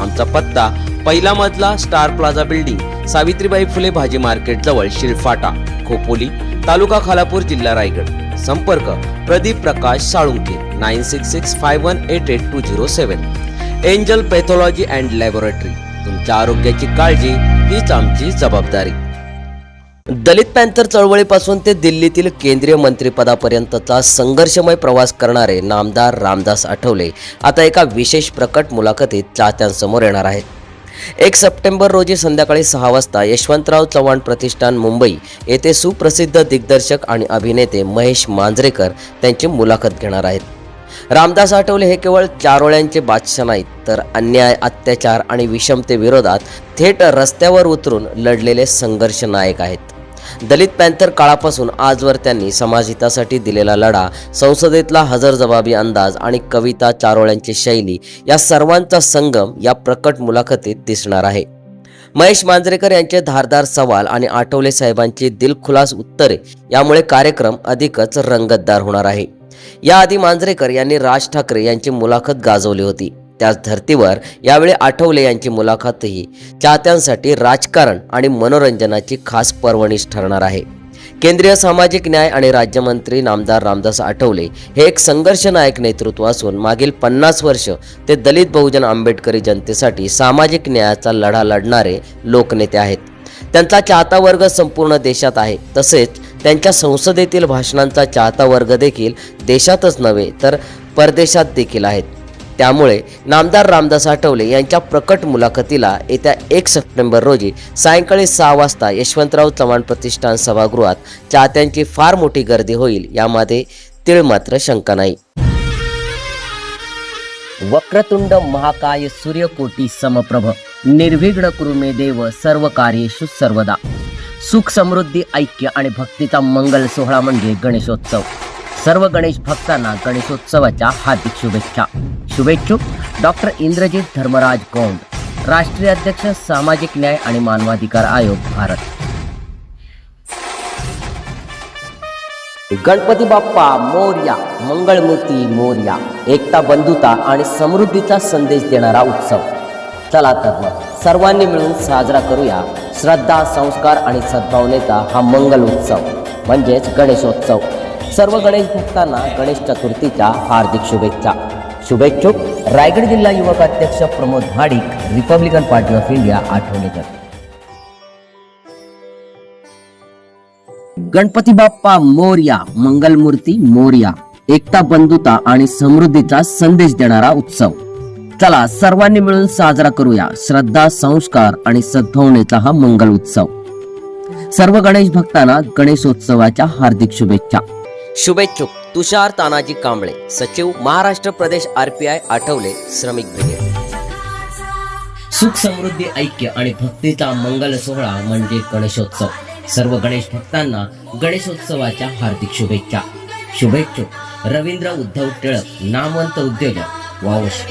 आमचा पत्ता पहिला मजला star plaza building Savitribai Phule भाजी मार्केट जवळ शिरफाटा खोपोली तालुका खालापूर जिल्हा रायगड. संपर्क Pradeep Prakash Salunke nine six six five one eight eight two zero seven. Angel pathology and laboratory. तुमच्या आरोग्याची काळजी हीच आमची जबाबदारी. दलित पॅन्थर चळवळीपासून ते दिल्लीतील केंद्रीय मंत्रिपदापर्यंतचा संघर्षमय प्रवास करणारे नामदार रामदास आठवले आता एका विशेष प्रकट मुलाखतीत चाहत्यांसमोर येणार आहेत. एक सप्टेंबर रोजी संध्याकाळी सहा वाजता यशवंतराव चव्हाण प्रतिष्ठान मुंबई येथे सुप्रसिद्ध दिग्दर्शक आणि अभिनेते महेश मांजरेकर त्यांची मुलाखत घेणार आहेत. रामदास आठवले हे केवळ चारोळ्यांचे बादशाह नाहीत तर अन्याय अत्याचार आणि विषमतेविरोधात थेट रस्त्यावर उतरून लढलेले संघर्ष नायक आहेत. दलित पॅन्थर काळापासून आजवर त्यांनी समाजहितासाठी दिलेला लढा संसदेतला हजरजबाबी अंदाज आणि कविता चारोळ्यांची शैली या सर्वांचा संगम या प्रकट मुलाखतीत दिसणार आहे. महेश मांजरेकर यांचे धारदार सवाल आणि आठवले साहेबांची दिलखुलास उत्तरे यामुळे कार्यक्रम अधिकच रंगतदार होणार आहे. याआधी मांजरेकर यांनी राज ठाकरे यांची मुलाखत गाजवली होती. त्याच धर्तीवर यावेळी आठवले यांची मुलाखतही. चाहत्यांसाठी राजकारण आणि मनोरंजनाची खास पर्वणीच ठरणार आहे. केंद्रीय सामाजिक न्याय आणि राज्यमंत्री नामदार रामदास आठवले हे एक संघर्षनायक नेतृत्व असून मागील पन्नास वर्ष ते दलित बहुजन आंबेडकरी जनतेसाठी सामाजिक न्यायाचा लढा लढणारे लोकनेते आहेत. त्यांचा चाहता वर्ग संपूर्ण देशात आहे. तसेच त्यांच्या संसदेतील भाषणांचा चाहता वर्ग देखील देशातच नव्हे तर परदेशात देखील आहेत. त्यामुळे नामदार रामदास आठवले यांच्या प्रकट मुलाखतीला येत्या एक सप्टेंबर रोजी सायंकाळी सहा वाजता यशवंतराव चव्हाण प्रतिष्ठान सभागृहात चाहत्यांची फार मोठी गर्दी होईल यामध्ये तिळ मात्र शंका नाही. वक्रतुंड महाकाय सूर्यकोटी समप्रभ निर्विघ्न कुरुमे देव सर्व कार्येषु सर्वदा. सुख समृद्धी ऐक्य आणि भक्तीचा मंगल सोहळा म्हणजे गणेशोत्सव. सर्व गणेश भक्तांना गणेशोत्सवाच्या हार्दिक शुभेच्छा. शुभेच्छुक डॉक्टर इंद्रजित धर्मराज गौंड राष्ट्रीय अध्यक्ष सामाजिक न्याय आणि मानवाधिकार आयोग भारत. गणपती बाप्पा मोर्या मंगळमूर्ती मोर्या एकता बंधुता आणि समृद्धीचा संदेश देणारा उत्सव. चला तर मग. सर्वांनी मिळून साजरा करूया श्रद्धा संस्कार आणि सद्भावनेचा हा मंगल उत्सव म्हणजेच गणेशोत्सव. सर्व गणेश भक्तांना गणेश चतुर्थीच्या हार्दिक शुभेच्छा. शुभेच्छुक रायगड जिल्हा युवक अध्यक्ष Pramod Bhadik Republican Party of India आठवलेकर Ganpati Bappa Morya Mangalmurti Morya एकता बंधुता आणि समृद्धीचा संदेश देणारा उत्सव. चला सर्वांनी मिळून साजरा करूया श्रद्धा संस्कार आणि सद्भावनेचा हा मंगल उत्सव. सर्व गणेश भक्तांना गणेशोत्सवाच्या हार्दिक शुभेच्छा. शुभेच्छुक तुषार तानाजी कांबळे सचिव महाराष्ट्र प्रदेश आरपीआय आठवले श्रमिक ब्रिगेड. सुख समृद्धी ऐक्य आणि भक्तीचा मंगल सोहळा म्हणजे गणेशोत्सव. सर्व गणेश भक्तांना गणेशोत्सवाच्या हार्दिक शुभेच्छा. शुभेच्छुक रवींद्र उद्धव टिळक नामवंत उद्योजक वावश.